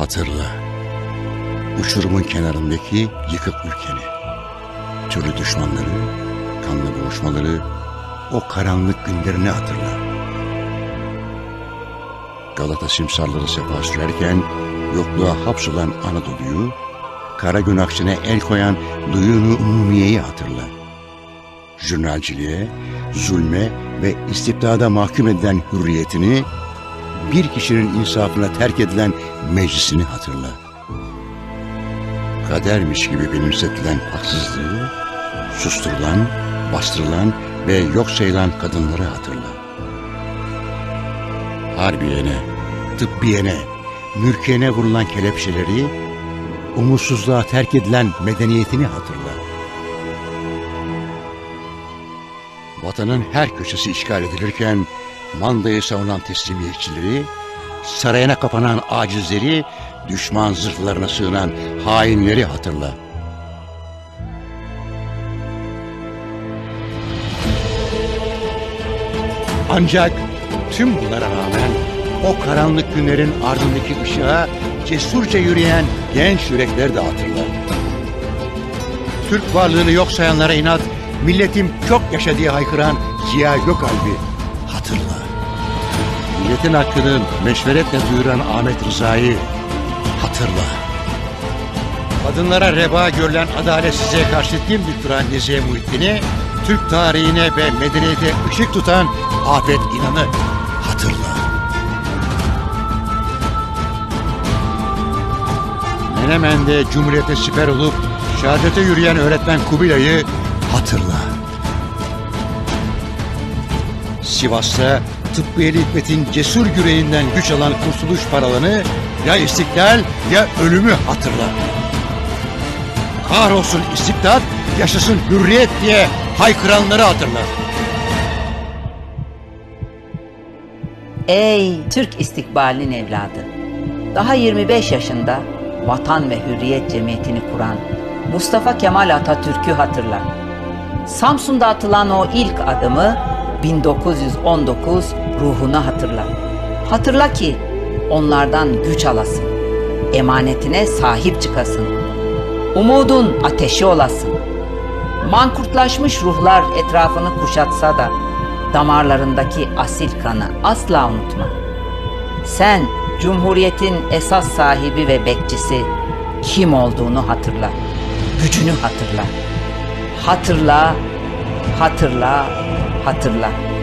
Hatırla. Uçurumun kenarındaki yıkık ülkeni. Türlü düşmanları, kanlı boğuşmaları, o karanlık günlerini hatırla. Galata simsarları sefa sürerken yokluğa hapsolan Anadolu'yu, kara gün aksine el koyan duyunu umumiyeyi hatırla. Jurnalciliğe, zulme ve istibdada mahkum edilen hürriyetini, bir kişinin insafına terk edilen meclisini hatırla. Kadermiş gibi benimsetilen haksızlığı, susturulan, bastırılan ve yok sayılan kadınları hatırla. Harbiyene, tıbbiyene, mülkiyene vurulan kelepçeleri, umutsuzluğa terk edilen medeniyetini hatırla. Vatanın her köşesi işgal edilirken mandayı savunan teslimiyetçileri, sarayına kapanan acizleri, düşman zırhlarına sığınan hainleri hatırla. Ancak tüm bunlara rağmen o karanlık günlerin ardındaki ışığa cesurca yürüyen genç yürekleri de hatırla. Türk varlığını yok sayanlara inat, milletim çok yaşa diye haykıran Ziya Gökalp'i hatırla. Milletin hakkını meşveretle duyuran Ahmet Rıza'yı hatırla. Kadınlara reba görülen adaletsizliğe karşı dimdik duran Nezihe Muhittin'i, Türk tarihine ve medeniyete ışık tutan Afet İnan'ı hatırla. Menemen'de Cumhuriyete siper olup şehadete yürüyen öğretmen Kubilay'ı hatırla. Sivas'ta tıbbiyeli hikmetin cesur yüreğinden güç alan kurtuluş paralanı ya istiklal ya ölümü hatırla. Kahrolsun istibdat, yaşasın hürriyet diye haykıranları hatırla. Ey Türk istikbalinin evladı! Daha 25 yaşında Vatan ve Hürriyet Cemiyeti'ni kuran Mustafa Kemal Atatürk'ü hatırla. Samsun'da atılan o ilk adımı 1919 ruhuna hatırla. Hatırla ki onlardan güç alasın. Emanetine sahip çıkasın. Umudun ateşi olasın. Mankurtlaşmış ruhlar etrafını kuşatsa da damarlarındaki asil kanı asla unutma. Sen Cumhuriyetin esas sahibi ve bekçisi kim olduğunu hatırla. Gücünü hatırla. Hatırla, hatırla, hatırla.